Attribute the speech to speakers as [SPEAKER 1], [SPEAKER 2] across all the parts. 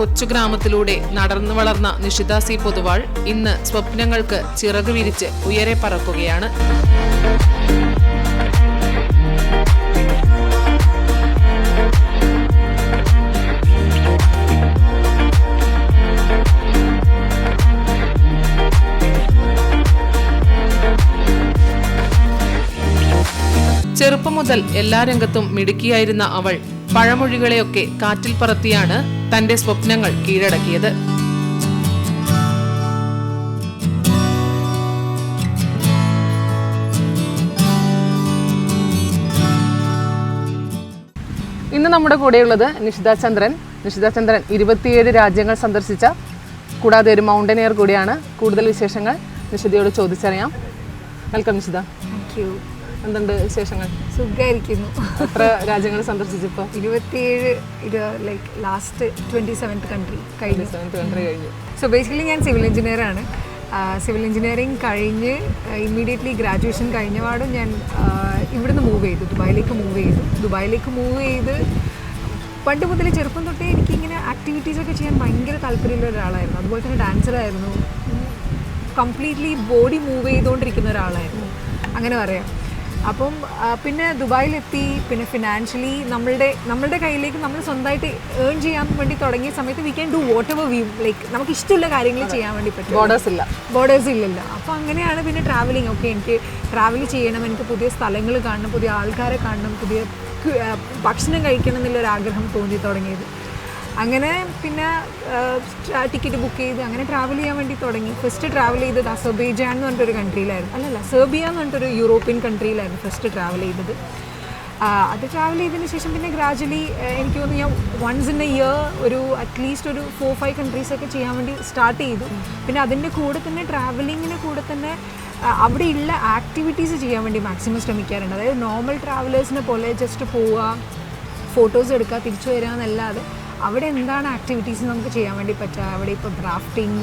[SPEAKER 1] കൊച്ചു ഗ്രാമത്തിലൂടെ നടന്നു വളർന്ന നിഷിത സി പൊതുവാൾ ഇന്ന് സ്വപ്നങ്ങൾക്ക് ചിറക് വിരിച്ച് ഉയരെ പറക്കുകയാണ്. ചെറുപ്പം മുതൽ എല്ലാ രംഗത്തും മിടുക്കിയായിരുന്ന അവൾ പഴമൊഴികളെയൊക്കെ കാറ്റിൽ പറത്തിയാണ് തന്റെ സ്വപ്നങ്ങൾ കീഴടക്കിയത്. ഇന്ന് നമ്മുടെ കൂടെയുള്ളത് നിഷിത ചന്ദ്രൻ. നിഷിത ചന്ദ്രൻ ഇരുപത്തിയേഴ് രാജ്യങ്ങൾ സന്ദർശിച്ച കൂടാതെ ഒരു മൗണ്ടനിയർ കൂടിയാണ്. കൂടുതൽ വിശേഷങ്ങൾ നിഷിതയോട് ചോദിച്ചറിയാം. വെൽക്കം നിഷിത
[SPEAKER 2] താങ്ക് യു
[SPEAKER 1] എന്തുണ്ട് വിശേഷങ്ങൾ?
[SPEAKER 2] സുഖമായിരിക്കുന്നു
[SPEAKER 1] എത്ര രാജ്യങ്ങൾ സന്ദർശിച്ചപ്പോൾ
[SPEAKER 2] ഇരുപത്തിയേഴ് ഇത് like last twenty seventh country കഴിഞ്ഞു.
[SPEAKER 1] സെവൻത്ത് കൺട്രി കഴിഞ്ഞു.
[SPEAKER 2] സോ ബേസിക്കലി ഞാൻ സിവിൽ എഞ്ചിനീയറാണ് സിവിൽ എഞ്ചിനീയറിംഗ് കഴിഞ്ഞ് ഇമ്മീഡിയറ്റ്ലി ഗ്രാജുവേഷൻ കഴിഞ്ഞപാടും ഞാൻ ഇവിടുന്ന് മൂവ് ചെയ്തു ദുബായിലേക്ക് മൂവ് ചെയ്തു. ദുബായിലേക്ക് മൂവ് ചെയ്ത് പണ്ട് മുതൽ ചെറുപ്പം തൊട്ടേ എനിക്കിങ്ങനെ ആക്ടിവിറ്റീസ് ഒക്കെ ചെയ്യാൻ ഭയങ്കര താല്പര്യമുള്ള ഒരാളായിരുന്നു. അതുപോലെ തന്നെ ഡാൻസറായിരുന്നു കംപ്ലീറ്റ്ലി ബോഡി മൂവ് ചെയ്തുകൊണ്ടിരിക്കുന്ന ഒരാളായിരുന്നു. അങ്ങനെ പറയാം. അപ്പം പിന്നെ ദുബായിലെത്തി പിന്നെ ഫിനാൻഷ്യലി നമ്മളുടെ നമ്മളുടെ കയ്യിലേക്ക് നമ്മൾ സ്വന്തമായിട്ട് ഏൺ ചെയ്യാൻ വേണ്ടി തുടങ്ങിയ സമയത്ത് we can do whatever we like നമുക്ക് ഇഷ്ടമുള്ള കാര്യങ്ങൾ ചെയ്യാൻ വേണ്ടി പറ്റും.
[SPEAKER 1] ബോർഡേഴ്സ് ഇല്ല.
[SPEAKER 2] ബോർഡേഴ്സ് ഇല്ലല്ലോ. അപ്പോൾ അങ്ങനെയാണ് പിന്നെ ട്രാവലിംഗ് ഒക്കെ എനിക്ക് ട്രാവൽ ചെയ്യണം എനിക്ക് പുതിയ സ്ഥലങ്ങൾ കാണണം പുതിയ ആൾക്കാരെ കാണണം പുതിയ ഭക്ഷണം കഴിക്കണം എന്നുള്ളൊരു ആഗ്രഹം തോന്നി തുടങ്ങിയത്. അങ്ങനെ പിന്നെ ടിക്കറ്റ് ബുക്ക് ചെയ്ത് അങ്ങനെ ട്രാവൽ ചെയ്യാൻ വേണ്ടി തുടങ്ങി. ഫസ്റ്റ് ട്രാവൽ ചെയ്തത് അസർബൈജാൻ എന്ന് പറഞ്ഞിട്ടൊരു കൺട്രിയിലായിരുന്നു അല്ലല്ല സെർബിയ എന്ന് പറഞ്ഞിട്ടൊരു യൂറോപ്യൻ കൺട്രിയിലായിരുന്നു ഫസ്റ്റ് ട്രാവൽ ചെയ്തത്. അത് ട്രാവൽ ചെയ്തതിന് ശേഷം പിന്നെ ഗ്രാജുവലി എനിക്ക് തോന്നുന്നു ഞാൻ വൺസ് ഇൻ എ ഇയർ ഒരു അറ്റ്ലീസ്റ്റ് ഒരു ഫോർ ഫൈവ് കൺട്രീസൊക്കെ ചെയ്യാൻ വേണ്ടി സ്റ്റാർട്ട് ചെയ്തു. പിന്നെ അതിന്റെ കൂടെ തന്നെ ട്രാവലിങ്ങിന്റെ കൂടെ തന്നെ അവിടെയുള്ള ആക്ടിവിറ്റീസ് ചെയ്യാൻ വേണ്ടി മാക്സിമം ശ്രമിക്കാറുണ്ട്. അതായത് നോർമൽ ട്രാവലേഴ്സിനെ പോലെ ജസ്റ്റ് പോവുക ഫോട്ടോസ് എടുക്കുക തിരിച്ചു വരിക എന്നല്ലാതെ. അവിടെ എന്താണ് ആക്ടിവിറ്റീസ് നമുക്ക് ചെയ്യാൻ വേണ്ടി പറ്റുക? അവിടെ ഇപ്പോൾ ഗ്രാഫ്റ്റിംഗ്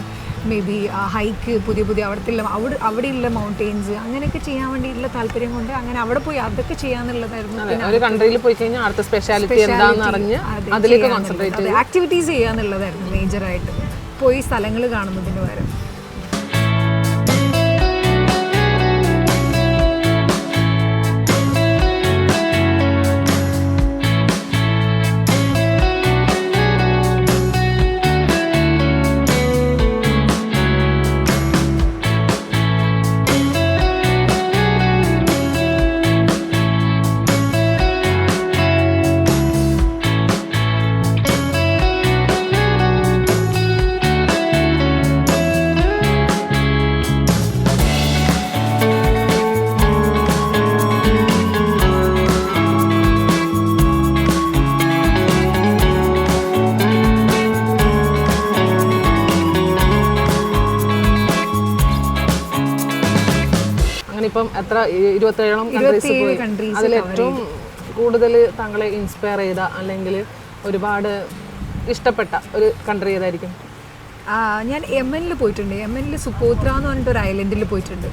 [SPEAKER 2] മേ ബി ഹൈക്ക് പുതിയ പുതിയ അവിടുത്തെ അവിടെ അവിടെയുള്ള മൗണ്ടെയിൻസ് അങ്ങനെയൊക്കെ ചെയ്യാൻ വേണ്ടിയിട്ടുള്ള താല്പര്യം കൊണ്ട് അങ്ങനെ അവിടെ പോയി അതൊക്കെ ചെയ്യാന്നുള്ളതായിരുന്നു
[SPEAKER 1] ഒരു കൺട്രിയിൽ പോയി കഴിഞ്ഞാൽ അടുത്ത സ്പെഷ്യാലിറ്റി എന്താണെന്ന് അറിഞ്ഞ് അതിലേക്ക് കോൺസെൻട്രേറ്റ്
[SPEAKER 2] ആക്ടിവിറ്റീസ് ചെയ്യാന്നുള്ളതായിരുന്നു മേജറായിട്ട് പോയി സ്ഥലങ്ങൾ കാണുന്നതിന് പകരം.
[SPEAKER 1] എത്ര ഇരുപത്തേഴോളം കൺട്രീസ് അതിൽ ഏറ്റവും കൂടുതൽ താങ്കളെ ഇൻസ്പയർ ചെയ്ത അല്ലെങ്കിൽ ഒരുപാട് ഇഷ്ടപ്പെട്ട ഒരു കൺട്രി ഏതായിരിക്കും?
[SPEAKER 2] ഞാൻ യമനിൽ പോയിട്ടുണ്ട്. യമനിൽ സുപ്പോത്ര എന്ന് പറഞ്ഞിട്ട് ഒരു ഐലൻഡിൽ പോയിട്ടുണ്ട്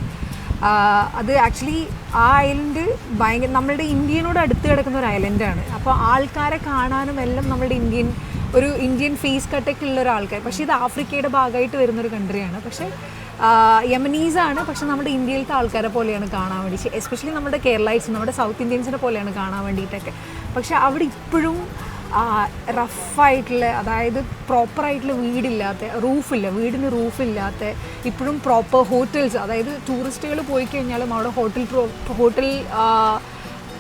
[SPEAKER 2] അത് ആക്ച്വലി ആ ഐലൻഡ് ഭയങ്കര നമ്മളുടെ ഇന്ത്യനോട് അടുത്ത് കിടക്കുന്ന ഒരു ഐലൻഡാണ് അപ്പോൾ ആൾക്കാരെ കാണാനും എല്ലാം നമ്മളുടെ ഇന്ത്യൻ ഒരു ഇന്ത്യൻ ഫേസ് കട്ടൊക്കെ ഉള്ള ഒരു ആൾക്കാർ പക്ഷേ ഇത് ആഫ്രിക്കയുടെ ഭാഗമായിട്ട് വരുന്നൊരു കൺട്രിയാണ് പക്ഷേ യമനീസ് ആണ് പക്ഷെ നമ്മുടെ ഇന്ത്യയിലത്തെ ആൾക്കാരെ പോലെയാണ് കാണാൻ വേണ്ടി. എസ്പെഷ്യലി നമ്മുടെ കേരളൈറ്റ്സ് നമ്മുടെ സൗത്ത് ഇന്ത്യൻസിനെ പോലെയാണ് കാണാൻ വേണ്ടിയിട്ടൊക്കെ. പക്ഷെ അവിടെ ഇപ്പോഴും റഫായിട്ടുള്ള അതായത് പ്രോപ്പറായിട്ടുള്ള വീടില്ലാത്ത റൂഫില്ല വീടിന് റൂഫില്ലാത്ത ഇപ്പോഴും പ്രോപ്പർ ഹോട്ടൽസ് അതായത് ടൂറിസ്റ്റുകൾ പോയി കഴിഞ്ഞാലും അവിടെ ഹോട്ടൽ ഹോട്ടൽ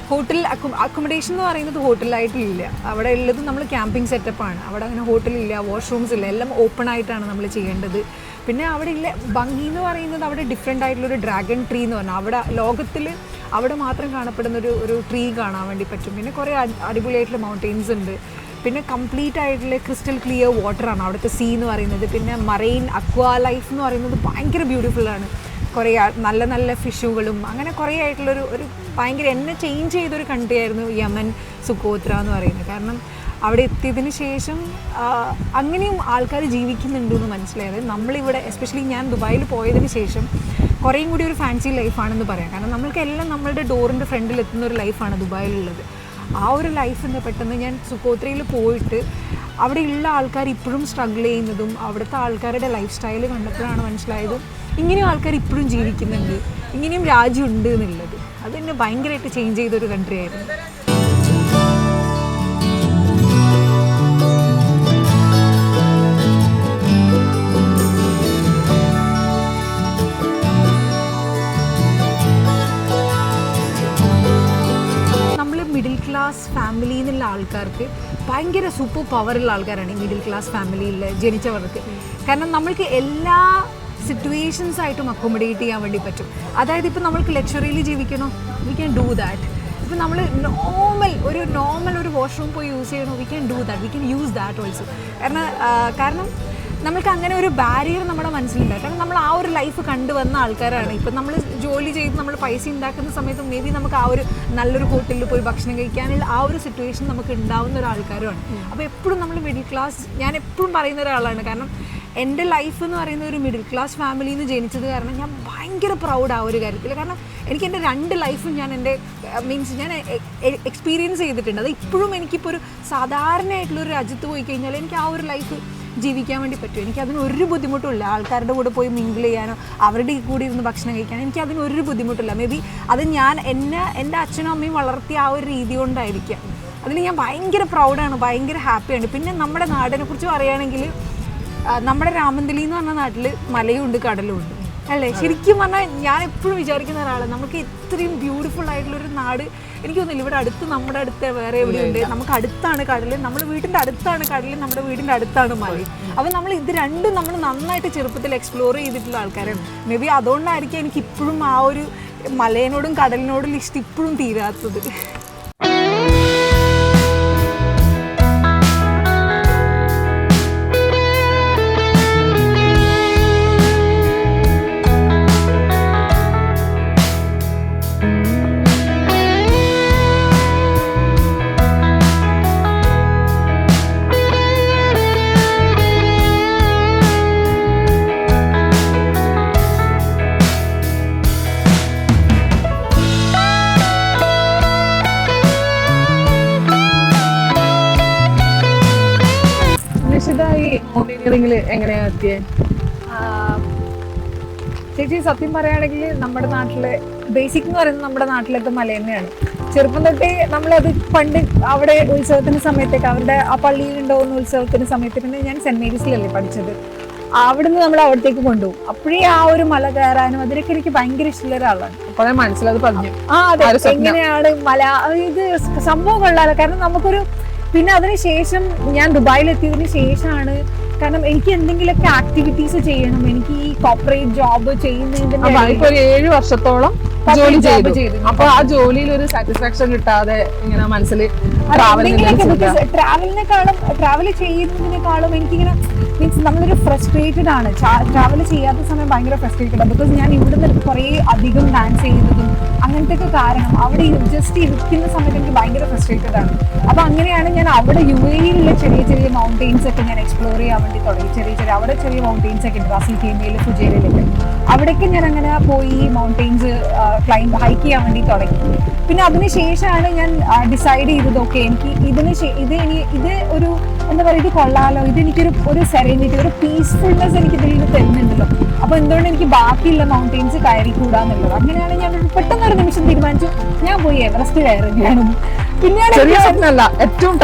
[SPEAKER 2] ഹോട്ടൽ അക്കോമഡേഷൻ എന്ന് പറയുന്നത് ഹോട്ടലായിട്ടില്ല അവിടെ ഉള്ളത് നമ്മൾ ക്യാമ്പിംഗ് സെറ്റപ്പാണ് അവിടെ അങ്ങനെ ഹോട്ടലില്ല വാഷ്റൂംസ് ഇല്ല എല്ലാം ഓപ്പൺ ആയിട്ടാണ് നമ്മൾ ചെയ്യേണ്ടത്. പിന്നെ അവിടെ ഇല്ല ഭംഗി എന്ന് പറയുന്നത് അവിടെ ഡിഫറെന്റ് ആയിട്ടുള്ളൊരു ഡ്രാഗൺ ട്രീ എന്ന് പറഞ്ഞാൽ അവിടെ ലോകത്തിൽ അവിടെ മാത്രം കാണപ്പെടുന്ന ഒരു ഒരു ട്രീ കാണാൻ വേണ്ടി പറ്റും. പിന്നെ കുറേ അടി- അടിപൊളിയായിട്ടുള്ള മൗണ്ടെയിൻസ് ഉണ്ട്. പിന്നെ കംപ്ലീറ്റ് ആയിട്ടുള്ള ക്രിസ്റ്റൽ ക്ലിയർ വാട്ടറാണ് അവിടുത്തെ സീ എന്ന് പറയുന്നത്. പിന്നെ മറൈൻ അക്വാ ലൈഫ് എന്ന് പറയുന്നത് ഭയങ്കര ബ്യൂട്ടിഫുള്ളാണ് കുറേ നല്ല നല്ല ഫിഷുകളും അങ്ങനെ കുറേ ആയിട്ടുള്ളൊരു ഒരു ഭയങ്കര എന്നെ ചേഞ്ച് ചെയ്തൊരു കൺട്രി ആയിരുന്നു യമൻ സുക്കോത്ര എന്ന് പറയുന്നത്. കാരണം അവിടെ എത്തിയതിന് ശേഷം അങ്ങനെയും ആൾക്കാർ ജീവിക്കുന്നുണ്ട് എന്ന് മനസ്സിലായത് നമ്മളിവിടെ എസ്പെഷ്യലി ഞാൻ ദുബായിൽ പോയതിന് ശേഷം കുറേയും കൂടി ഒരു ഫാൻസി ലൈഫാണെന്ന് പറയാം. കാരണം നമ്മൾക്കെല്ലാം നമ്മളുടെ ഡോറിന്റെ ഫ്രണ്ടിൽ എത്തുന്ന ഒരു ലൈഫാണ് ദുബായിലുള്ളത്. ആ ഒരു ലൈഫ് എന്ന് പെട്ടെന്ന് ഞാൻ സുക്കോത്രയിൽ പോയിട്ട് അവിടെയുള്ള ആൾക്കാർ ഇപ്പോഴും സ്ട്രഗിൾ ചെയ്യുന്നതും അവിടുത്തെ ആൾക്കാരുടെ ലൈഫ് സ്റ്റൈൽ കണ്ടപ്പോഴാണ് മനസ്സിലായത് ഇങ്ങനെയും ആൾക്കാർ ഇപ്പോഴും ജീവിക്കുന്നുണ്ട് ഇങ്ങനെയും രാജ്യമുണ്ട് എന്നുള്ളത്. അതെന്നെ ഭയങ്കരമായിട്ട് ചേഞ്ച് ചെയ്തൊരു കൺട്രി ആയിരുന്നു. ക്ലാസ് ഫാമിലി എന്നുള്ള ആൾക്കാർക്ക് ഭയങ്കര സൂപ്പർ പവറുള്ള ആൾക്കാരാണ് ഈ മിഡിൽ ക്ലാസ് ഫാമിലിയിൽ ജനിച്ചവർക്ക്. കാരണം നമ്മൾക്ക് എല്ലാ സിറ്റുവേഷൻസ് ആയിട്ടും അക്കോമഡേറ്റ് ചെയ്യാൻ വേണ്ടി പറ്റും. അതായത് ഇപ്പോൾ നമ്മൾക്ക് ലക്ഷറിയിൽ ജീവിക്കണോ? വി ക്യാൻ ഡൂ ദാറ്റ് ഇപ്പം നമ്മൾ നോർമൽ ഒരു നോർമൽ ഒരു വാഷ്റൂം പോയി യൂസ് ചെയ്യണോ? We can do that we can use that also കാരണം കാരണം നമ്മൾക്ക് അങ്ങനെ ഒരു ബാരിയർ നമ്മുടെ മനസ്സിലുണ്ടായി കാരണം നമ്മൾ ആ ഒരു ലൈഫ് കണ്ടുവന്ന ആൾക്കാരാണ്. ഇപ്പം നമ്മൾ ജോലി ചെയ്ത് നമ്മൾ പൈസ ഉണ്ടാക്കുന്ന സമയത്ത് മേ ബി നമുക്ക് ആ ഒരു നല്ലൊരു ഹോട്ടലിൽ പോയി ഭക്ഷണം കഴിക്കാനുള്ള ആ ഒരു സിറ്റുവേഷൻ നമുക്ക് ഉണ്ടാവുന്ന ഒരാൾക്കാരുമാണ് അപ്പോൾ എപ്പോഴും നമ്മൾ മിഡിൽ ക്ലാസ് ഞാൻ എപ്പോഴും പറയുന്ന ഒരാളാണ്. കാരണം എന്റെ ലൈഫ് എന്ന് പറയുന്ന ഒരു മിഡിൽ ക്ലാസ് ഫാമിലിയിൽ നിന്ന് ജനിച്ചത് കാരണം ഞാൻ ഭയങ്കര പ്രൗഡ് ആ ഒരു കാര്യത്തിൽ കാരണം എനിക്ക് എന്റെ രണ്ട് ലൈഫും ഞാൻ എന്റെ മീൻസ് ഞാൻ എക്സ്പീരിയൻസ് ചെയ്തിട്ടുണ്ട്. അത് ഇപ്പോഴും എനിക്കിപ്പോൾ ഒരു സാധാരണയായിട്ടുള്ള ഒരു രാജ്യത്ത് പോയി കഴിഞ്ഞാൽ എനിക്ക് ആ ഒരു ലൈഫ് ജീവിക്കാൻ വേണ്ടി പറ്റും എനിക്ക് അതിന് ഒരു ബുദ്ധിമുട്ടില്ല ആൾക്കാരുടെ കൂടെ പോയി മിങ്കിൾ ചെയ്യാനോ അവരുടെ കൂടി ഇരുന്ന് ഭക്ഷണം കഴിക്കാനോ എനിക്ക് അതിന് ഒരു ബുദ്ധിമുട്ടില്ല. മേ ബി അത് ഞാൻ എന്നെ എന്റെ അച്ഛനും അമ്മയും വളർത്തിയ ആ ഒരു രീതി കൊണ്ടായിരിക്കാം. അതിൽ ഞാൻ ഭയങ്കര പ്രൗഡാണ് ഭയങ്കര ഹാപ്പിയാണ് പിന്നെ നമ്മുടെ നാടിനെ കുറിച്ച് പറയുകയാണെങ്കിൽ നമ്മുടെ രാമന്തലി എന്ന് പറഞ്ഞ നാട്ടിൽ മലയുണ്ട് കടലും ഉണ്ട് അല്ലേ? ശരിക്കും പറഞ്ഞാൽ ഞാൻ എപ്പോഴും വിചാരിക്കുന്ന ഒരാളാണ്. നമുക്ക് ഇത്രയും ബ്യൂട്ടിഫുൾ ആയിട്ടുള്ള ഒരു നാട് എനിക്ക് തോന്നുന്നു ഇവിടെ അടുത്ത് നമ്മുടെ അടുത്ത് വേറെ എവിടെയുണ്ട് നമുക്ക് അടുത്താണ് കടൽ നമ്മുടെ വീടിന്റെ അടുത്താണ് കടൽ നമ്മുടെ വീടിന്റെ അടുത്താണ് മല. അപ്പോൾ നമ്മൾ ഇത് രണ്ടും നമ്മൾ നന്നായിട്ട് ചെറുപ്പത്തിൽ എക്സ്പ്ലോർ ചെയ്തിട്ടുള്ള ആൾക്കാരാണ്. മേ ബി അതുകൊണ്ടായിരിക്കും എനിക്ക് ഇപ്പോഴും ആ ഒരു മലയനോടും കടലിനോടും ഇഷ്ടം ഇപ്പോഴും തീരാത്തത്. ആ, ചേച്ചി സത്യം പറയുകയാണെങ്കിൽ നമ്മുടെ നാട്ടിലെ ബേസിക് എന്ന് പറയുന്നത് നമ്മുടെ നാട്ടിലത്തെ മല തന്നെയാണ് ചെറുപ്പം തൊട്ടേ നമ്മളത് പണ്ട് അവിടെ ഉത്സവത്തിന്റെ സമയത്തൊക്കെ അവരുടെ ആ പള്ളിയിൽ ഉണ്ടാവുന്ന ഉത്സവത്തിന്റെ സമയത്ത് പിന്നെ ഞാൻ സെന്റ് മേരീസിലല്ലേ പഠിച്ചത്. അവിടുന്ന് നമ്മൾ അവിടത്തേക്ക് കൊണ്ടുപോകും. അപ്പോഴേ ആ ഒരു മല കയറാനും അതിനൊക്കെ എനിക്ക് ഭയങ്കര ഇഷ്ടമുള്ള ഒരാളാണ്.
[SPEAKER 1] അപ്പൊ ഞാൻ മനസ്സിലത് പറഞ്ഞു.
[SPEAKER 2] ആ അതെ. എങ്ങനെയാണ് മല ഇത് സംഭവം കൊള്ളാലോ. കാരണം നമുക്കൊരു പിന്നെ അതിനുശേഷം ഞാൻ ദുബായിൽ എത്തിയതിന് ശേഷമാണ് കാരണം എനിക്ക് എന്തെങ്കിലുമൊക്കെ ആക്ടിവിറ്റീസ് ചെയ്യണം എനിക്ക് ഈ കോർപ്പറേറ്റ് ജോബ് ചെയ്യുന്നതിന്റെ
[SPEAKER 1] ഇപ്പൊ ഏഴ് വർഷത്തോളം ജോലി ചെയ്തു. അപ്പൊ ആ ജോലിയിൽ ഒരു സാറ്റിസ്ഫാക്ഷൻ കിട്ടാതെ ഇങ്ങനെ മനസ്സിൽ
[SPEAKER 2] ട്രാവലിനെക്കാളും ട്രാവൽ ചെയ്യുന്നതിനേക്കാളും എനിക്കിങ്ങനെ മീൻസ് നമ്മളൊരു ഫ്രസ്ട്രേറ്റഡ് ആണ്. ട്രാവൽ ചെയ്യാത്ത സമയം ഭയങ്കര ഫ്രസ്ട്രേറ്റഡ് ആണ്. ബിക്കോസ് ഞാൻ ഇവിടുന്ന് കുറേ അധികം ഡാൻസ് ചെയ്യുന്നതും അങ്ങനത്തെ ഒക്കെ കാരണം അവിടെ ജസ്റ്റ് ഇരിക്കുന്ന സമയത്ത് എനിക്ക് ഭയങ്കര ഫ്രസ്ട്രേറ്റഡ് ആണ്. അപ്പൊ അങ്ങനെയാണ് ഞാൻ അവിടെ യു എയിലുള്ള ചെറിയ ചെറിയ മൗണ്ടെയിൻസ് ഒക്കെ ഞാൻ എക്സ്പ്ലോർ ചെയ്യാൻ വേണ്ടി തുടങ്ങി. ചെറിയ ചെറിയ അവിടെ ചെറിയ മൗണ്ടെയിൻസ് ഒക്കെ ഉണ്ട്. റാസൽ കേമയിൽ ഫുജേലയിലൊക്കെ അവിടേക്ക് ഞാൻ അങ്ങനെ പോയി മൗണ്ടെയിൻസ് ക്ലൈംബ് ഹൈക്ക് ചെയ്യാൻ വേണ്ടി തുടങ്ങി. പിന്നെ അതിനുശേഷമാണ് ഞാൻ ഡിസൈഡ് ചെയ്തത് ഓക്കെ എനിക്ക് ഇതിന് ഇത് ഇനി ഇത് ഒരു എന്താ പറയുക ഇത് കൊള്ളാലോ? ഇത് എനിക്കൊരു ഒരു സെറനിറ്റി ഒരു പീസ്ഫുൾനെസ് എനിക്ക് ഇതിൽ നിന്ന് തരുന്നുണ്ടല്ലോ. അപ്പൊ എന്തുകൊണ്ട് എനിക്ക് ബാക്കിയുള്ള മൗണ്ടെയിൻസ് കയറി കൂടാന്നുള്ളത് അങ്ങനെയാണ് ഞാൻ ഒരു പെട്ടെന്നൊരു നിമിഷം തീരുമാനിച്ചു. ഞാൻ പോയി എവറസ്റ്റ് കയറുകയാണ് പിന്നെയാണ്
[SPEAKER 1] ഏറ്റവും.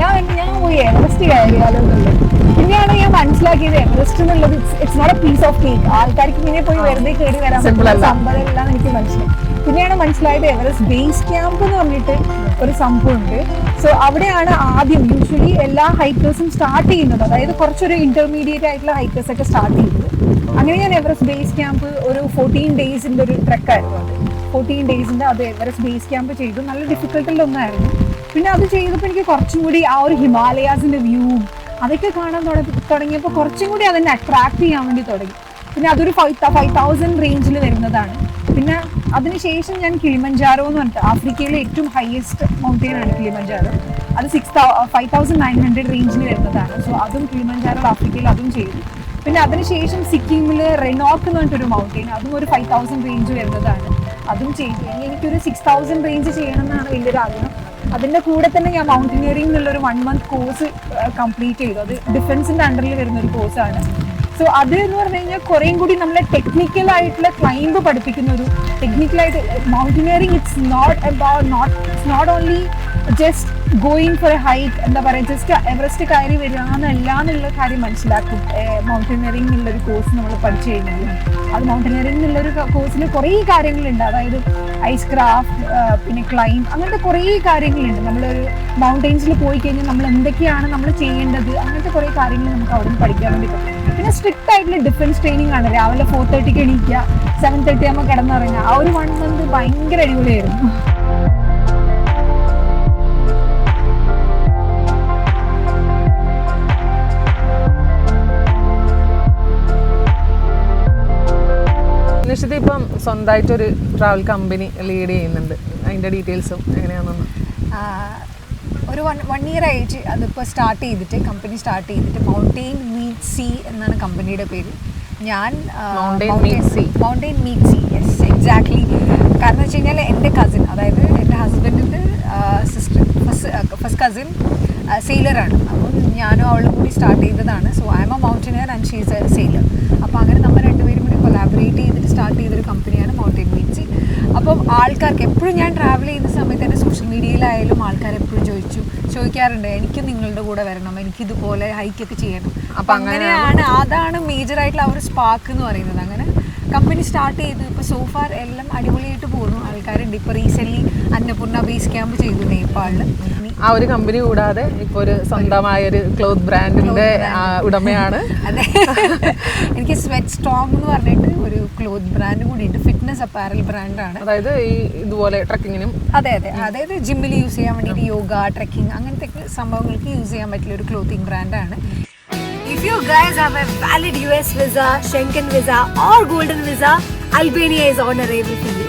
[SPEAKER 2] ഞാൻ ഞാൻ പോയി എവറസ്റ്റ് കയറിയാലോ എന്നുള്ളത്. പിന്നെയാണ് ഞാൻ മനസ്സിലാക്കിയത് എവറസ്റ്റ് എന്നുള്ളത് it's not a piece of cake ആൾക്കാർക്ക് ഇങ്ങനെ പോയി വെറുതെ കയറി വരാൻ
[SPEAKER 1] Simple
[SPEAKER 2] എല്ലാം എന്ന് എനിക്ക് മനസ്സിലായി. പിന്നെയാണ് മനസ്സിലായത് എവറസ്റ്റ് ബേസ് ക്യാമ്പ് എന്ന് പറഞ്ഞിട്ട് ഒരു സംഭവമുണ്ട്. സോ അവിടെയാണ് ആദ്യം യൂഷ്വലി എല്ലാ ഹൈക്കേഴ്സും സ്റ്റാർട്ട് ചെയ്യുന്നത്. അതായത് കുറച്ചൊരു ഇന്റർമീഡിയറ്റ് ആയിട്ടുള്ള ഹൈക്കേഴ്സ് ഒക്കെ സ്റ്റാർട്ട് ചെയ്യുന്നത്. അങ്ങനെ ഞാൻ എവറസ്റ്റ് ബേസ് ക്യാമ്പ് ഒരു ഫോർട്ടീൻ ഡേയ്സിന്റെ ഒരു ട്രക്കായിരുന്നു അത്. ഫോർട്ടീൻ ഡേയ്സിന്റെ അത് എവറസ്റ്റ് ബേസ് ക്യാമ്പ് ചെയ്തു. നല്ല ഡിഫിക്കൽട്ടുള്ള ഒന്നായിരുന്നു. പിന്നെ അത് ചെയ്തപ്പോൾ എനിക്ക് കുറച്ചും കൂടി ആ ഒരു ഹിമാലയാസിന്റെ വ്യൂവും അതൊക്കെ കാണാൻ തുടങ്ങി തുടങ്ങിയപ്പോൾ കുറച്ചും കൂടി അതിനെ അട്രാക്ട് ചെയ്യാൻ വേണ്ടി തുടങ്ങി. പിന്നെ അതൊരു ഫൈവ് ഫൈവ് തൗസൻഡ് റേഞ്ചിൽ വരുന്നതാണ്. പിന്നെ അതിനുശേഷം ഞാൻ കിളിമഞ്ചാരോ എന്ന് പറഞ്ഞിട്ട് ആഫ്രിക്കയിലെ ഏറ്റവും ഹയസ്റ്റ് മൗണ്ടെയിൻ ആണ് കിളിമഞ്ചാരോ അത് six five thousand nine hundred റേഞ്ചിൽ വരുന്നതാണ്. സോ അതും കിളിമഞ്ചാരോ ആഫ്രിക്കയിൽ അതും ചെയ്തു. പിന്നെ അതിനുശേഷം സിക്കിമിൽ റെനോക്ക് എന്ന് പറഞ്ഞിട്ടൊരു മൗണ്ടെയിൻ അതും ഒരു ഫൈവ് തൗസൻഡ് റേഞ്ച് വരുന്നതാണ്. അതും ചെയ്തു. ഇനി എനിക്കൊരു സിക്സ് തൗസൻഡ് റേഞ്ച് ചെയ്യണം എന്നാണ് വലിയൊരു ആഗ്രഹം. അതിന്റെ കൂടെ തന്നെ ഞാൻ മൗണ്ടനിയറിംഗ് എന്നുള്ളൊരു വൺ മന്ത് കോഴ്സ് കംപ്ലീറ്റ് ചെയ്തു. അത് ഡിഫൻസിന്റെ അണ്ടറിൽ വരുന്ന ഒരു കോഴ്സാണ് സോ അത് എന്ന് പറഞ്ഞു കഴിഞ്ഞാൽ കുറേയും കൂടി നമ്മളെ ടെക്നിക്കൽ ആയിട്ടുള്ള ക്ലൈംബ് പഠിപ്പിക്കുന്ന ഒരു ടെക്നിക്കലായിട്ട് mountaineering it's not about not it's not only just going for a hike എന്താ പറയുക ജസ്റ്റ് എവറസ്റ്റ് കയറി വരികയെന്നല്ല എന്നുള്ള കാര്യം മനസ്സിലാക്കും. മൗണ്ടനിയറിംഗ് എന്നുള്ളൊരു കോഴ്സ് നമ്മൾ പഠിച്ചു കഴിഞ്ഞാൽ അത് മൗണ്ടനിയറിംഗ് എന്നുള്ളൊരു കോഴ്സിൽ കുറേ കാര്യങ്ങളുണ്ട്. അതായത് ഐസ് ക്രാഫ്റ്റ് പിന്നെ ക്ലൈം അങ്ങനത്തെ കുറേ കാര്യങ്ങളുണ്ട്. നമ്മളൊരു മൗണ്ടെയിൻസിൽ പോയി കഴിഞ്ഞാൽ നമ്മൾ എന്തൊക്കെയാണ് നമ്മൾ ചെയ്യേണ്ടത് അങ്ങനത്തെ കുറേ കാര്യങ്ങൾ നമുക്ക് അവിടെ നിന്ന് പഠിക്കാൻ വേണ്ടി പറ്റും. പിന്നെ സ്ട്രിക്റ്റ് ആയിട്ടുള്ള ഡിഫൻസ് ട്രെയിനിങ് ആണ്. രാവിലെ ഫോർ തേർട്ടിക്ക് എണീക്കുക സെവൻ തേർട്ടി ആകുമ്പോൾ കിടന്നിറങ്ങുക. ആ ഒരു വൺ മന്ത് ഭയങ്കര അടിപൊളിയായിരുന്നു.
[SPEAKER 1] നിഷിത ഇപ്പം സ്വന്തമായിട്ടൊരു ട്രാവൽ കമ്പനി ലീഡ് ചെയ്യുന്നുണ്ട്. അതിന്റെ ഡീറ്റെയിൽസും എങ്ങനെയാണെന്ന്
[SPEAKER 2] ഒരു വൺ വൺ ഇയർ ആയിട്ട് അതിപ്പോൾ സ്റ്റാർട്ട് ചെയ്തിട്ട് കമ്പനി സ്റ്റാർട്ട് ചെയ്തിട്ട് മൗണ്ടെയിൻ മീറ്റ് സി എന്നാണ് കമ്പനിയുടെ പേര്. ഞാൻ. Mountain meet sea yes exactly കാരണം വെച്ച് കഴിഞ്ഞാൽ എന്റെ കസിൻ അതായത് എന്റെ ഹസ്ബൻഡിന്റെ സിസ്റ്റർ ഫസ്റ്റ് ഫസ്റ്റ് കസിൻ സെയിലറാണ് അപ്പം ഞാനും അവളും കൂടി സ്റ്റാർട്ട് ചെയ്തതാണ്. So I'm a mountaineer and she's a sailor അപ്പോൾ അങ്ങനെ നമ്മൾ രണ്ടുപേരും കൂടി കൊലാബറേറ്റ് ചെയ്തിട്ട് സ്റ്റാർട്ട് ചെയ്തൊരു കമ്പനിയാണ് മൗണ്ടെയിൻ ബീച്ച് അപ്പം ആൾക്കാർക്ക് എപ്പോഴും ഞാൻ ട്രാവൽ ചെയ്യുന്ന സമയത്ത് എന്റെ സോഷ്യൽ മീഡിയയിലായാലും ആൾക്കാർ എപ്പോഴും ചോദിച്ചു ചോദിക്കാറുണ്ട് എനിക്ക് നിങ്ങളുടെ കൂടെ വരണം എനിക്ക് ഇതുപോലെ ഹൈക്കൊക്കെ ചെയ്യണം. അപ്പം അങ്ങനെയാണ് അതാണ് മേജറായിട്ടുള്ള ആ ഒരു സ്പാർക്ക് എന്ന് പറയുന്നത്. അങ്ങനെ കമ്പനി സ്റ്റാർട്ട് ചെയ്തു. ഇപ്പോൾ സോഫാർ എല്ലാം അടിപൊളിയായിട്ട് പോകുന്നു. ആൾക്കാരുണ്ട്. ഇപ്പോൾ റീസെന്റ്ലി അന്നപൂർണ ബേസ് ക്യാമ്പ് ചെയ്തു നേപ്പാളിൽ
[SPEAKER 1] ആ ഒരു കമ്പനി കൂടാതെ ഇപ്പോൾ ഒരു സ്വന്തമായ ഒരു ക്ലോത്ത് ബ്രാൻഡിന്റെ ഉടമയാണ്.
[SPEAKER 2] അതെ. സ്ട്രോങ് എന്ന് പറഞ്ഞിട്ട് ഒരു ക്ലോത്ത് ബ്രാൻഡ് കൂടി ഉണ്ട്. ഫിറ്റ്നസ് അപ്പാരൽ ബ്രാൻഡാണ്
[SPEAKER 1] അതായത് ഈ ഇതുപോലെ ട്രക്കിങ്ങിനും
[SPEAKER 2] അതെ അതെ. അതായത് ജിമ്മിൽ യൂസ് ചെയ്യാൻ വേണ്ടിയിട്ട് യോഗ ട്രക്കിംഗ് അങ്ങനത്തെ സംഭവങ്ങൾക്ക് യൂസ് ചെയ്യാൻ പറ്റിയ ഒരു ക്ലോത്തിങ് ബ്രാൻഡാണ്
[SPEAKER 3] If you guys have a valid US visa, Schengen visa, or Golden visa, Albania is honorable for you.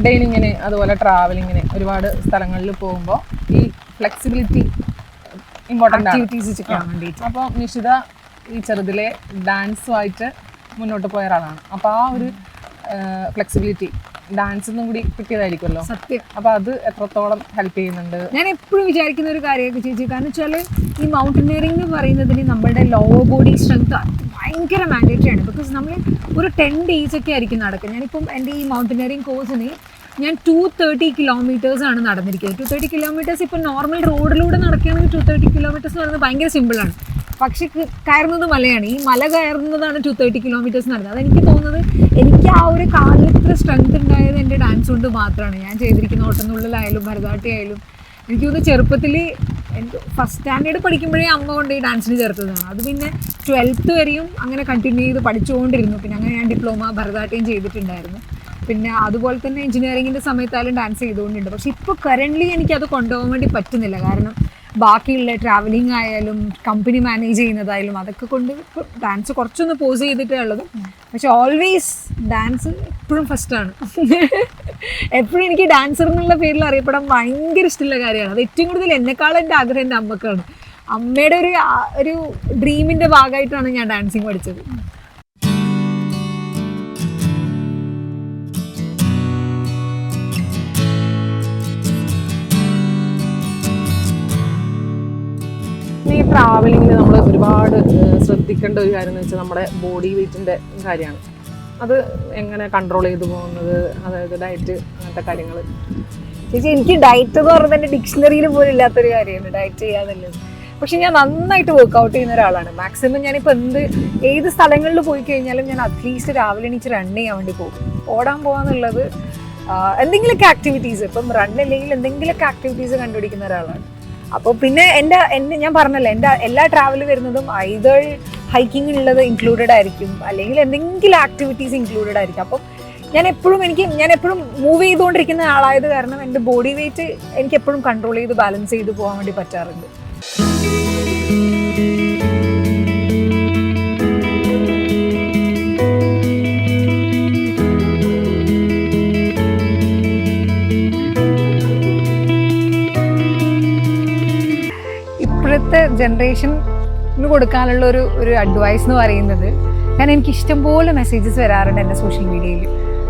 [SPEAKER 1] മൗണ്ടെയിനിങ്ങിന് അതുപോലെ ട്രാവലിങ്ങിന് ഒരുപാട് സ്ഥലങ്ങളിൽ പോകുമ്പോൾ ഈ ഫ്ലെക്സിബിലിറ്റി ഇമ്പോർട്ടന്റ്
[SPEAKER 2] ആക്ടിവിറ്റീസ് ചെയ്യാൻ വേണ്ടിയിട്ട്
[SPEAKER 1] അപ്പോൾ നിഷിത ഈ ചെറുതിലെ ഡാൻസുമായിട്ട് മുന്നോട്ട് പോയ ഒരാളാണ്. അപ്പോൾ ആ ഒരു ഫ്ലെക്സിബിലിറ്റി നിന്നും കൂടി കിട്ടിയതായിരിക്കുമല്ലോ.
[SPEAKER 2] സത്യം.
[SPEAKER 1] അപ്പൊ അത് എത്രത്തോളം ഹെൽപ്പ് ചെയ്യുന്നുണ്ട്?
[SPEAKER 2] ഞാൻ എപ്പോഴും വിചാരിക്കുന്ന ഒരു കാര്യമൊക്കെ ചേച്ചി കാരണം വെച്ചാൽ ഈ മൗണ്ടനിയറിംഗ് എന്ന് പറയുന്നതിന് നമ്മുടെ ലോവർ ബോഡി സ്ട്രെങ്ത് ഭയങ്കര മാൻഡേറ്ററി ആണ്. ബിക്കോസ് നമ്മൾ ഒരു ടെൻ ഡേയ്സ് ഒക്കെ ആയിരിക്കും നടക്കുക ഞാനിപ്പം എന്റെ ഈ മൗണ്ടനിയറിംഗ് കോഴ്സിന് ഞാൻ ടു തേർട്ടി കിലോമീറ്റേഴ്സ് ആണ് നടന്നിരിക്കുന്നത്. ടു തേർട്ടി കിലോമീറ്റേഴ്സ് ഇപ്പം നോർമൽ റോഡിലൂടെ നടക്കുകയാണെങ്കിൽ ടു തേർട്ടി കിലോമീറ്റേഴ്സ് എന്ന് പറയുന്നത് ഭയങ്കര സിമ്പിളാണ് പക്ഷെ കയറുന്നത് മലയാണ്. ഈ മല കയറുന്നതാണ് ടു തേർട്ടി കിലോമീറ്റേഴ്സ് നടന്നത്. അതെനിക്ക് തോന്നുന്നത് എനിക്ക് ആ ഒരു കാലത്ര സ്ട്രെങ്ത് ഉണ്ടായത് എന്റെ ഡാൻസ് കൊണ്ട് മാത്രമാണ് ഞാൻ ചെയ്തിരിക്കുന്ന ഓട്ടനുള്ളിലായാലും ഭരതനാട്യം ആയാലും എനിക്ക് തോന്നുന്നു ചെറുപ്പത്തിൽ എനിക്ക് ഫസ്റ്റ് സ്റ്റാൻഡേർഡ് പഠിക്കുമ്പോഴേ അമ്മ കൊണ്ട് ഈ ഡാൻസിന് ചേർത്തതാണ്. അത് പിന്നെ ട്വൽത്ത് വരെയും അങ്ങനെ കണ്ടിന്യൂ ചെയ്ത് പഠിച്ചുകൊണ്ടിരുന്നു. പിന്നെ അങ്ങനെ ഞാൻ ഡിപ്ലോമ ഭരതനാട്യം ചെയ്തിട്ടുണ്ടായിരുന്നു. പിന്നെ അതുപോലെ തന്നെ എഞ്ചിനീയറിങ്ങിന്റെ സമയത്തായാലും ഡാൻസ് ചെയ്തുകൊണ്ടുണ്ട് പക്ഷെ ഇപ്പോൾ കറന്റ്ലി എനിക്കത് കൊണ്ടുപോകാൻ വേണ്ടി പറ്റുന്നില്ല. കാരണം ബാക്കിയുള്ള ട്രാവലിംഗ് ആയാലും കമ്പനി മാനേജ് ചെയ്യുന്നതായാലും അതൊക്കെ കൊണ്ട് ഡാൻസ് കുറച്ചൊന്ന് പോസ് ചെയ്തിട്ടേ ഉള്ളത് പക്ഷെ ഓൾവേസ് ഡാൻസ് എപ്പോഴും ഫസ്റ്റാണ് എപ്പോഴും എനിക്ക് ഡാൻസർ എന്നുള്ള പേരിൽ അറിയപ്പെടാൻ ഭയങ്കര ഇഷ്ടമുള്ള കാര്യമാണ്. അത് ഏറ്റവും കൂടുതൽ എന്നെക്കാളും എന്റെ ആഗ്രഹം എന്റെ അമ്മക്കാണ്. അമ്മയുടെ ഒരു ഒരു ഡ്രീമിന്റെ ഭാഗമായിട്ടാണ് ഞാൻ ഡാൻസിങ് പഠിച്ചത്.
[SPEAKER 1] ട്രാവലിങ്ങിൽ നമ്മൾ ഒരുപാട് ശ്രദ്ധിക്കേണ്ട ഒരു കാര്യം എന്ന് വെച്ചാൽ നമ്മുടെ ബോഡി വെയ്റ്റിന്റെ കാര്യമാണ്. അത് എങ്ങനെ കൺട്രോൾ ചെയ്തു പോകുന്നത് അതായത് ഡയറ്റ് അങ്ങനത്തെ കാര്യങ്ങൾ
[SPEAKER 2] ചേച്ചി എനിക്ക് ഡയറ്റ് എന്ന് പറഞ്ഞാൽ എന്റെ ഡിക്ഷണറിയിൽ പോലും ഇല്ലാത്തൊരു കാര്യമാണ് ഡയറ്റ് ചെയ്യാന്നുള്ളത്. പക്ഷെ ഞാൻ നന്നായിട്ട് വർക്കൗട്ട് ചെയ്യുന്ന ഒരാളാണ്. മാക്സിമം ഞാനിപ്പോൾ എന്ത് ഏത് സ്ഥലങ്ങളിൽ പോയി കഴിഞ്ഞാലും ഞാൻ അറ്റ്ലീസ്റ്റ് രാവിലെ എണീച്ച് റൺ ചെയ്യാൻ വേണ്ടി പോകും. ഓടാൻ പോകാന്നുള്ളത് എന്തെങ്കിലുമൊക്കെ ആക്ടിവിറ്റീസ് ഇപ്പം റൺ അല്ലെങ്കിൽ എന്തെങ്കിലുമൊക്കെ ആക്ടിവിറ്റീസ് കണ്ടുപിടിക്കുന്ന ഒരാളാണ്. അപ്പോൾ പിന്നെ എന്റെ എന്റെ ഞാൻ പറഞ്ഞല്ലോ എന്റെ എല്ലാ ട്രാവൽ വരുന്നതും ഐദർ ഹൈക്കിംഗ് ഉള്ളത് ഇൻക്ലൂഡഡ് ആയിരിക്കും അല്ലെങ്കിൽ എന്തെങ്കിലും ആക്ടിവിറ്റീസ് ഇൻക്ലൂഡഡ് ആയിരിക്കും. അപ്പം ഞാൻ എപ്പോഴും എനിക്ക് ഞാൻ എപ്പോഴും മൂവ് ചെയ്തുകൊണ്ടിരിക്കുന്ന ആളായത് കാരണം എന്റെ ബോഡി വെയിറ്റ് എനിക്ക് എപ്പോഴും കൺട്രോൾ ചെയ്ത് ബാലൻസ് ചെയ്ത് പോകാൻ വേണ്ടി പറ്റാറുണ്ട്. ഇപ്പോഴത്തെ ജനറേഷന് കൊടുക്കാനുള്ള ഒരു ഒരു അഡ്വൈസ് എന്ന് പറയുന്നത് കാരണം എനിക്ക് ഇഷ്ടംപോലെ മെസ്സേജസ് വരാറുണ്ട് എന്റെ സോഷ്യൽ മീഡിയയിൽ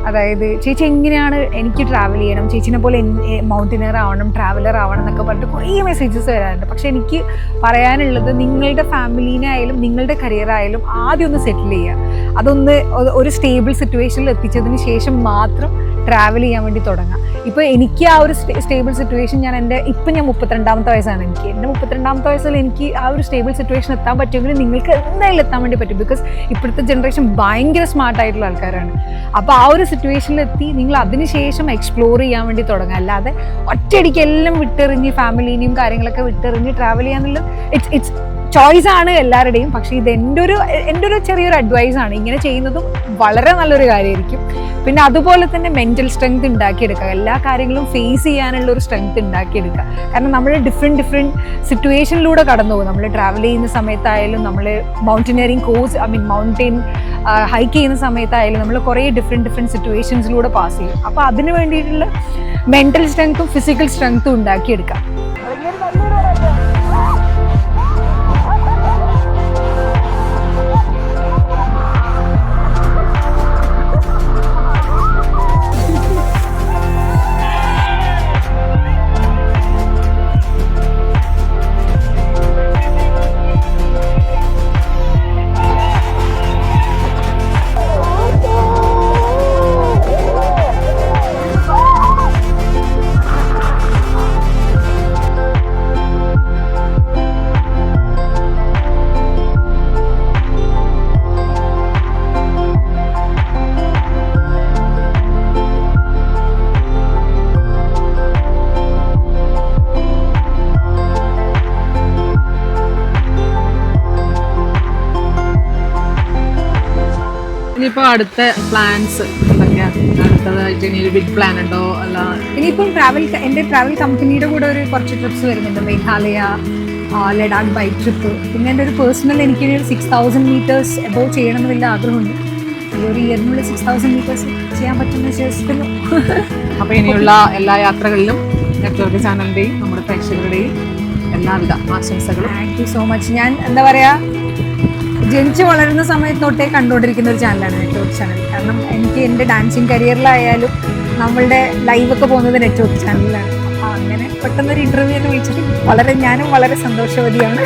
[SPEAKER 2] അതായത് ചേച്ചി എങ്ങനെയാണ് എനിക്ക് ട്രാവൽ ചെയ്യണം? ചേച്ചിനെ പോലെ മൗണ്ടനർ ആവണം ട്രാവലർ ആവണം എന്നൊക്കെ പറഞ്ഞിട്ട് കുറേ മെസ്സേജസ് വരാറുണ്ട്. പക്ഷെ എനിക്ക് പറയാനുള്ളത് നിങ്ങളുടെ ഫാമിലീനെ ആയാലും നിങ്ങളുടെ കരിയർ ആയാലും ആദ്യം ഒന്ന് സെറ്റിൽ ചെയ്യുക അതൊന്ന് ഒരു സ്റ്റേബിൾ സിറ്റുവേഷനിൽ എത്തിച്ചതിന് ശേഷം മാത്രം ട്രാവൽ ചെയ്യാൻ വേണ്ടി തുടങ്ങാം. ഇപ്പോൾ എനിക്ക് ആ ഒരു സ്റ്റേബിൾ സിറ്റുവേഷൻ ഞാൻ എന്റെ ഇപ്പം ഞാൻ മുപ്പത്തിരണ്ടാമത്തെ വയസ്സാണ്. എനിക്ക് എന്റെ മുപ്പത്തിരണ്ടാമത്തെ വയസ്സിൽ എനിക്ക് ആ ഒരു സ്റ്റേബിൾ സിറ്റുവേഷൻ എത്താൻ പറ്റുമെങ്കിൽ നിങ്ങൾക്ക് എന്തായാലും എത്താൻ വേണ്ടി പറ്റും. ബിക്കോസ് ഇപ്പോഴത്തെ ജനറേഷൻ ഭയങ്കര സ്മാർട്ട് ആയിട്ടുള്ള ആൾക്കാരാണ്. അപ്പോൾ ആ ഒരു സിറ്റുവേഷനിൽ എത്തി നിങ്ങൾ അതിനുശേഷം എക്സ്പ്ലോർ ചെയ്യാൻ വേണ്ടി തുടങ്ങുക. അല്ലാതെ ഒറ്റയടിക്ക് എല്ലാം വിട്ടെറിഞ്ഞ് ഫാമിലിനെയും കാര്യങ്ങളൊക്കെ വിട്ടെറിഞ്ഞ് ട്രാവൽ ചെയ്യാന്നുള്ളത് ഇറ്റ്സ് ഇറ്റ്സ് ചോയ്സ് ആണ് എല്ലാവരുടെയും. പക്ഷേ ഇത് എന്റെ ഒരു എന്റെ ഒരു ചെറിയൊരു അഡ്വൈസ് ആണ്. ഇങ്ങനെ ചെയ്യുന്നതും വളരെ നല്ലൊരു കാര്യമായിരിക്കും. പിന്നെ അതുപോലെ തന്നെ മെന്റൽ സ്ട്രെങ്ത് ഉണ്ടാക്കിയെടുക്കുക. എല്ലാ കാര്യങ്ങളും ഫേസ് ചെയ്യാനുള്ള ഒരു സ്ട്രെങ്ത് ഉണ്ടാക്കിയെടുക്കുക. കാരണം നമ്മൾ ഡിഫറെന്റ് ഡിഫറെന്റ് സിറ്റുവേഷനിലൂടെ കടന്നു പോകും നമ്മൾ ട്രാവൽ ചെയ്യുന്ന സമയത്തായാലും നമ്മൾ mountaineering course I mean mountain hike ചെയ്യുന്ന സമയത്തായാലും നമ്മൾ കുറേ ഡിഫറെന്റ് ഡിഫറെന്റ് സിറ്റുവേഷൻസിലൂടെ പാസ് ചെയ്യും. അപ്പോൾ അതിന് വേണ്ടിയിട്ടുള്ള മെന്റൽ സ്ട്രെങ്ത്തും ഫിസിക്കൽ സ്ട്രെങ്ത്തും ഉണ്ടാക്കിയെടുക്കാം
[SPEAKER 1] ഇനിയിപ്പോൾ അടുത്ത പ്ലാൻസ് അടുത്തതായിട്ട് ഇനി ഒരു ബിഗ് പ്ലാൻ ഉണ്ടോ? അല്ല.
[SPEAKER 2] ഇനിയിപ്പം ട്രാവൽ എന്റെ ട്രാവൽ കമ്പനിയുടെ കൂടെ ഒരു കുറച്ച് ട്രിപ്സ് വരുന്നുണ്ട്. മേഘാലയ ലഡാക്ക് ബൈക്ക് ട്രിപ്പ് പിന്നെ എന്റെ ഒരു പേഴ്സണൽ എനിക്ക് സിക്സ് തൗസൻഡ് മീറ്റേഴ്സ് എബോവ് ചെയ്യണമെന്ന് വലിയ ആഗ്രഹമുണ്ട്. ഈ ഒരു ഇയറിനുള്ളിൽ സിക്സ് തൗസൻഡ് മീറ്റേഴ്സ് ചെയ്യാൻ പറ്റുമെന്ന് വിശ്വസിക്കുന്നു.
[SPEAKER 1] അപ്പോൾ ഇനിയുള്ള എല്ലാ യാത്രകളിലും നെറ്റ്വർക്ക് ചാനലിന്റെയും നമ്മുടെ പ്രേക്ഷകരുടെയും എല്ലാവിധ ആശംസകളും.
[SPEAKER 2] താങ്ക് യു സോ മച്ച് ഞാൻ എന്താ പറയുക ജനിച്ചു വളരുന്ന സമയത്ത് കണ്ടുകൊണ്ടിരിക്കുന്ന ഒരു ചാനലാണ് നെറ്റ്വർക്ക് ചാനൽ കാരണം എനിക്ക് എന്റെ ഡാൻസിങ് കരിയറിലായാലും നമ്മളുടെ ലൈവൊക്കെ പോകുന്നത് നെറ്റ്വർക്ക് ചാനലിലാണ് അപ്പോൾ അങ്ങനെ പെട്ടെന്നൊരു ഇന്റർവ്യൂ എന്ന് വിളിച്ചിട്ട് വളരെ ഞാനും വളരെ സന്തോഷവതിയാണ്.